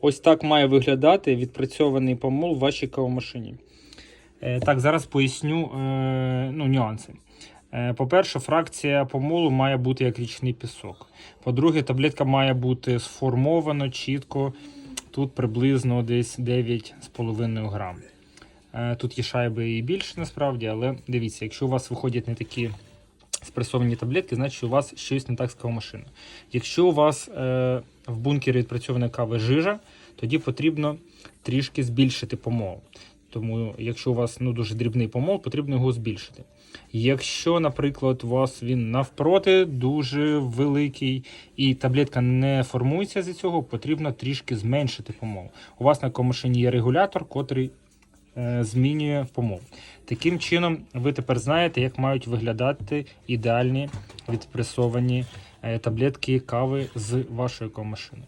Ось так має виглядати відпрацьований помол в вашій кавомашині. Е, Так, зараз поясню е, ну, нюанси. Е, По-перше, фракція помолу має бути як річний пісок. По-друге, таблетка має бути сформована чітко. Тут приблизно десь 9,5 грам. Тут є шайби і більше насправді, але дивіться, якщо у вас виходять не такі спресовані таблетки, значить у вас щось не так з кавомашиною. Якщо у вас е, в бункері відпрацьованої кави жижа, тоді потрібно трішки збільшити помол. Тому, якщо у вас ну, дуже дрібний помол, потрібно його збільшити. Якщо, наприклад, у вас він навпроти дуже великий і таблетка не формується з цього, потрібно трішки зменшити помол. У вас на комашині є регулятор, котрий змінює помов. Таким чином, ви тепер знаєте, як мають виглядати ідеальні відпресовані е, таблетки кави з вашої комашини.